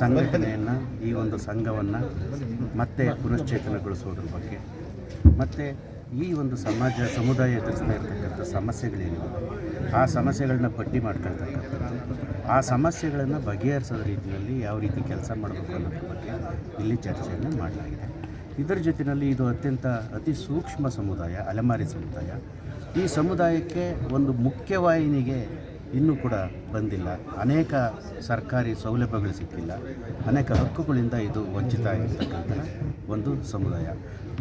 ಸಂಘಟನೆಯನ್ನು, ಈ ಒಂದು ಸಂಘವನ್ನು ಮತ್ತೆ ಪುನಶ್ಚೇತನಗೊಳಿಸೋದ್ರ ಬಗ್ಗೆ. ಮತ್ತು ಈ ಒಂದು ಸಮಾಜ, ಸಮುದಾಯ ಎದುರಿಸ್ತಾ ಇರತಕ್ಕಂಥ ಸಮಸ್ಯೆಗಳೇನಿವೆ ಆ ಸಮಸ್ಯೆಗಳನ್ನ ಪಟ್ಟಿ ಮಾಡ್ಕೊಳ್ತಕ್ಕಂಥದ್ದು. ಆ ಸಮಸ್ಯೆಗಳನ್ನು ಬಗೆಹರಿಸೋದ ರೀತಿಯಲ್ಲಿ ಯಾವ ರೀತಿ ಕೆಲಸ ಮಾಡಬೇಕು ಅನ್ನೋದ್ರ ಬಗ್ಗೆ ಇಲ್ಲಿ ಚರ್ಚೆಯನ್ನು ಮಾಡಲಾಗಿದೆ. ಇದರ ಜೊತೆಯಲ್ಲಿ ಇದು ಅತ್ಯಂತ ಅತಿ ಸೂಕ್ಷ್ಮ ಸಮುದಾಯ, ಅಲೆಮಾರಿ ಸಮುದಾಯ. ಈ ಸಮುದಾಯಕ್ಕೆ ಒಂದು ಮುಖ್ಯವಾಹಿನಿಗೆ ಇನ್ನೂ ಕೂಡ ಬಂದಿಲ್ಲ. ಅನೇಕ ಸರ್ಕಾರಿ ಸೌಲಭ್ಯಗಳು ಸಿಕ್ಕಿಲ್ಲ. ಅನೇಕ ಹಕ್ಕುಗಳಿಂದ ಇದು ವಂಚಿತ ಆಗಿರ್ತಕ್ಕಂಥ ಒಂದು ಸಮುದಾಯ.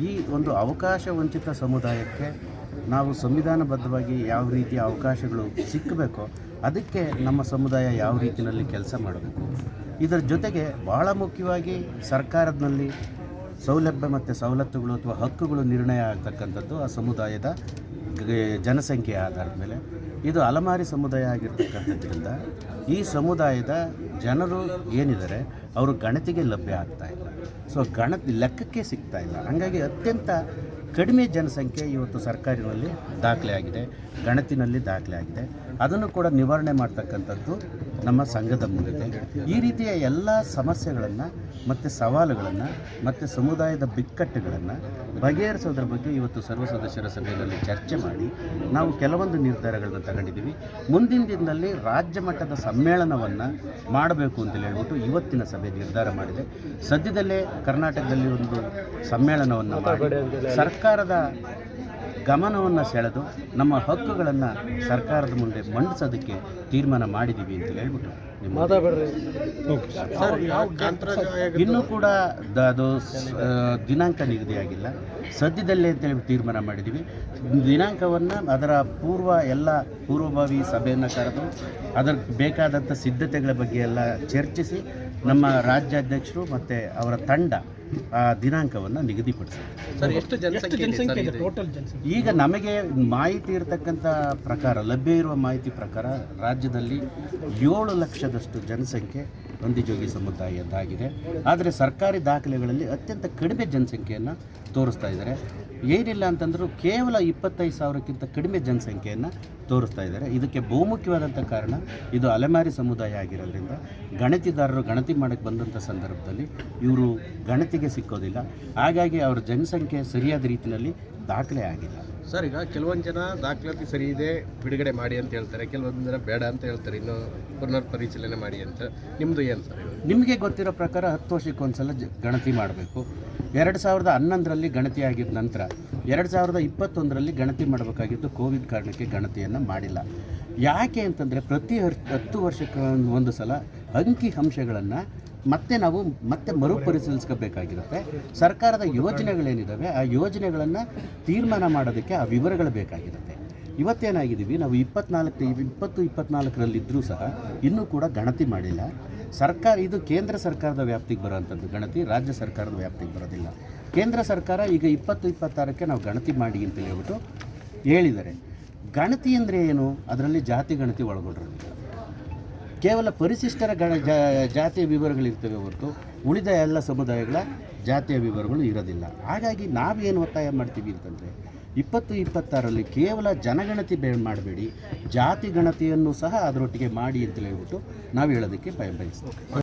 ಈ ಒಂದು ಅವಕಾಶ ವಂಚಿತ ಸಮುದಾಯಕ್ಕೆ ನಾವು ಸಂವಿಧಾನಬದ್ಧವಾಗಿ ಯಾವ ರೀತಿಯ ಅವಕಾಶಗಳು ಸಿಕ್ಕಬೇಕೋ ಅದಕ್ಕೆ ನಮ್ಮ ಸಮುದಾಯ ಯಾವ ರೀತಿಯಲ್ಲಿ ಕೆಲಸ ಮಾಡಬೇಕು. ಇದರ ಜೊತೆಗೆ ಭಾಳ ಮುಖ್ಯವಾಗಿ ಸರ್ಕಾರದಲ್ಲಿ ಸೌಲಭ್ಯ ಮತ್ತು ಸವಲತ್ತುಗಳು ಅಥವಾ ಹಕ್ಕುಗಳು ನಿರ್ಣಯ ಆಗ್ತಕ್ಕಂಥದ್ದು ಆ ಸಮುದಾಯದ ಜನಸಂಖ್ಯೆ ಆಧಾರದ ಮೇಲೆ. ಇದು ಅಲಮಾರಿ ಸಮುದಾಯ ಆಗಿರ್ತಕ್ಕಂಥದ್ರಿಂದ ಈ ಸಮುದಾಯದ ಜನರು ಏನಿದ್ದಾರೆ, ಅವರು ಗಣತಿಗೆ ಲಭ್ಯ ಆಗ್ತಾ ಇಲ್ಲ. ಸೊ ಗಣತಿ ಲೆಕ್ಕಕ್ಕೆ ಸಿಗ್ತಾ ಇಲ್ಲ. ಹಾಗಾಗಿ ಅತ್ಯಂತ ಕಡಿಮೆ ಜನಸಂಖ್ಯೆ ಇವತ್ತು ಸರ್ಕಾರಿನಲ್ಲಿ ದಾಖಲೆ ಆಗಿದೆ ಗಣತಿನಲ್ಲಿ ದಾಖಲೆ ಆಗಿದೆ ಅದನ್ನು ಕೂಡ ನಿವಾರಣೆ ಮಾಡ್ತಕ್ಕಂಥದ್ದು ನಮ್ಮ ಸಂಘದ ಮುಂದಿದೆ. ಈ ರೀತಿಯ ಎಲ್ಲ ಸಮಸ್ಯೆಗಳನ್ನು ಮತ್ತು ಸವಾಲುಗಳನ್ನು ಮತ್ತು ಸಮುದಾಯದ ಬಿಕ್ಕಟ್ಟುಗಳನ್ನು ಬಗೆಹರಿಸೋದ್ರ ಬಗ್ಗೆ ಇವತ್ತು ಸರ್ವ ಸದಸ್ಯರ ಸಭೆಯಲ್ಲಿ ಚರ್ಚೆ ಮಾಡಿ ನಾವು ಕೆಲವೊಂದು ನಿರ್ಧಾರಗಳನ್ನು ತಗೊಂಡಿದ್ದೀವಿ. ಮುಂದಿನ ದಿನದಲ್ಲಿ ರಾಜ್ಯ ಮಟ್ಟದ ಸಮ್ಮೇಳನವನ್ನು ಮಾಡಬೇಕು ಅಂತೇಳಿ ಹೇಳ್ಬಿಟ್ಟು ಇವತ್ತಿನ ಸಭೆ ನಿರ್ಧಾರ ಮಾಡಿದೆ. ಸದ್ಯದಲ್ಲೇ ಕರ್ನಾಟಕದಲ್ಲಿ ಒಂದು ಸಮ್ಮೇಳನವನ್ನು ಮಾಡಿ ಸರ್ಕಾರದ ಗಮನವನ್ನು ಸೆಳೆದು ನಮ್ಮ ಹಕ್ಕುಗಳನ್ನು ಸರ್ಕಾರದ ಮುಂದೆ ಮಂಡಿಸೋದಕ್ಕೆ ತೀರ್ಮಾನ ಮಾಡಿದ್ದೀವಿ ಅಂತ ಹೇಳ್ಬಿಟ್ಟು ನಿಮ್ಮ ಇನ್ನೂ ಕೂಡ ದ- ಅದು ದಿನಾಂಕ ನಿಗದಿಯಾಗಿಲ್ಲ. ಸದ್ಯದಲ್ಲೇ ಅಂತೇಳಿ ತೀರ್ಮಾನ ಮಾಡಿದ್ದೀವಿ ದಿನಾಂಕವನ್ನು ಅದರ ಪೂರ್ವ ಎಲ್ಲ ಪೂರ್ವಭಾವಿ ಸಭೆಯನ್ನು ಕರೆದು ಅದರ ಬೇಕಾದಂಥ ಸಿದ್ಧತೆಗಳ ಬಗ್ಗೆ ಎಲ್ಲ ಚರ್ಚಿಸಿ ನಮ್ಮ ರಾಜ್ಯಾಧ್ಯಕ್ಷರು ಮತ್ತು ಅವರ ತಂಡ ಆ ದಿನಾಂಕವನ್ನು ನಿಗದಿಪಡಿಸಿದೆ ಈಗ ನಮಗೆ ಮಾಹಿತಿ ಇರತಕ್ಕಂಥ ಪ್ರಕಾರ, ಲಭ್ಯ ಇರುವ ಮಾಹಿತಿ ಪ್ರಕಾರ ರಾಜ್ಯದಲ್ಲಿ ಏಳು ಲಕ್ಷದಷ್ಟು ಜನಸಂಖ್ಯೆ ಹೊಂದಿಜೋಗಿ ಸಮುದಾಯದ್ದಾಗಿದೆ. ಆದರೆ ಸರ್ಕಾರಿ ದಾಖಲೆಗಳಲ್ಲಿ ಅತ್ಯಂತ ಕಡಿಮೆ ಜನಸಂಖ್ಯೆಯನ್ನು ತೋರಿಸ್ತಾ ಇದ್ದಾರೆ. ಏನಿಲ್ಲ ಅಂತಂದರೂ ಕೇವಲ ಇಪ್ಪತ್ತೈದು ಸಾವಿರಕ್ಕಿಂತ ಕಡಿಮೆ ಜನಸಂಖ್ಯೆಯನ್ನು ತೋರಿಸ್ತಾ ಇದ್ದಾರೆ. ಇದಕ್ಕೆ ಬಹುಮುಖ್ಯವಾದಂಥ ಕಾರಣ ಇದು ಅಲೆಮಾರಿ ಸಮುದಾಯ ಆಗಿರೋದ್ರಿಂದ ಗಣತಿದಾರರು ಗಣತಿ ಮಾಡೋಕ್ಕೆ ಬಂದಂಥ ಸಂದರ್ಭದಲ್ಲಿ ಇವರು ಗಣತಿಗೆ ಸಿಕ್ಕೋದಿಲ್ಲ. ಹಾಗಾಗಿ ಅವರ ಜನಸಂಖ್ಯೆ ಸರಿಯಾದ ರೀತಿಯಲ್ಲಿ ದಾಖಲೆ ಆಗಿಲ್ಲ. ಸರ್ ಈಗ ಕೆಲವೊಂದು ಜನ ದಾಖಲಾತಿ ಸರಿ ಇದೆ ಬಿಡುಗಡೆ ಮಾಡಿ ಅಂತ ಹೇಳ್ತಾರೆ. ಕೆಲವೊಂದು ಜನ ಬೇಡ ಅಂತ ಹೇಳ್ತಾರೆ. ಇನ್ನು ಪುನರ್ ಪರಿಶೀಲನೆ ಮಾಡಿ ಅಂತ. ನಿಮ್ಮದು ಏನು ಸರ್ ನಿಮಗೆ ಗೊತ್ತಿರೋ ಪ್ರಕಾರ ಹತ್ತು ವರ್ಷಕ್ಕೆ ಒಂದು ಸಲ ಗಣತಿ ಮಾಡಬೇಕು. ಎರಡು ಸಾವಿರದ ಹನ್ನೊಂದರಲ್ಲಿ ಗಣತಿ ಆಗಿದ್ದ ನಂತರ ಎರಡು ಸಾವಿರದ ಇಪ್ಪತ್ತೊಂದರಲ್ಲಿ ಗಣತಿ ಮಾಡಬೇಕಾಗಿದ್ದು ಕೋವಿಡ್ ಕಾರಣಕ್ಕೆ ಗಣತಿಯನ್ನು ಮಾಡಿಲ್ಲ. ಯಾಕೆ ಅಂತಂದರೆ ಪ್ರತಿ ಹತ್ತು ವರ್ಷಕ್ಕೆ ಒಂದು ಸಲ ಅಂಕಿ ಅಂಶಗಳನ್ನು ಮತ್ತೆ ನಾವು ಮತ್ತೆ ಮರುಪರಿಶೀಲಿಸ್ಕೋಬೇಕಾಗಿರುತ್ತೆ. ಸರ್ಕಾರದ ಯೋಜನೆಗಳೇನಿದ್ದಾವೆ ಆ ಯೋಜನೆಗಳನ್ನು ತೀರ್ಮಾನ ಮಾಡೋದಕ್ಕೆ ಆ ವಿವರಗಳು ಬೇಕಾಗಿರುತ್ತೆ. ಇವತ್ತೇನಾಗಿದ್ದೀವಿ, ನಾವು ಇಪ್ಪತ್ನಾಲ್ಕು ಇಪ್ಪತ್ತು ಇಪ್ಪತ್ನಾಲ್ಕರಲ್ಲಿದ್ದರೂ ಸಹ ಇನ್ನೂ ಕೂಡ ಗಣತಿ ಮಾಡಿಲ್ಲ. ಸರ್ಕಾರ, ಇದು ಕೇಂದ್ರ ಸರ್ಕಾರದ ವ್ಯಾಪ್ತಿಗೆ ಬರೋವಂಥದ್ದು ಗಣತಿ, ರಾಜ್ಯ ಸರ್ಕಾರದ ವ್ಯಾಪ್ತಿಗೆ ಬರೋದಿಲ್ಲ. ಕೇಂದ್ರ ಸರ್ಕಾರ ಈಗ ಇಪ್ಪತ್ತು, ಇಪ್ಪತ್ತಾರಕ್ಕೆ ನಾವು ಗಣತಿ ಮಾಡಿ ಅಂತ ಹೇಳ್ಬಿಟ್ಟು ಹೇಳಿದ್ದಾರೆ. ಗಣತಿ ಅಂದರೆ ಏನು? ಅದರಲ್ಲಿ ಜಾತಿ ಗಣತಿ ಒಳಗೊಂಡಿರೋದಿಲ್ಲ ಕೇವಲ ಪರಿಶಿಷ್ಟರ ಗಣ ಜಾತಿಯ ವಿವರಗಳಿರ್ತವೆ ಹೊರತು ಉಳಿದ ಎಲ್ಲ ಸಮುದಾಯಗಳ ಜಾತಿಯ ವಿವರಗಳು ಇರೋದಿಲ್ಲ. ಹಾಗಾಗಿ ನಾವೇನು ಒತ್ತಾಯ ಮಾಡ್ತೀವಿ ಅಂತಂದರೆ, ಇಪ್ಪತ್ತು ಇಪ್ಪತ್ತಾರಲ್ಲಿ ಕೇವಲ ಜನಗಣತಿ ಬೇ, ಮಾಡಬೇಡಿ. ಜಾತಿ ಗಣತಿಯನ್ನು ಸಹ ಅದರೊಟ್ಟಿಗೆ ಮಾಡಿ ಅಂತ ಹೇಳ್ಬಿಟ್ಟು ನಾವು ಹೇಳೋದಕ್ಕೆ ಬಯ, ಬಯಸ್ತೀವಿ.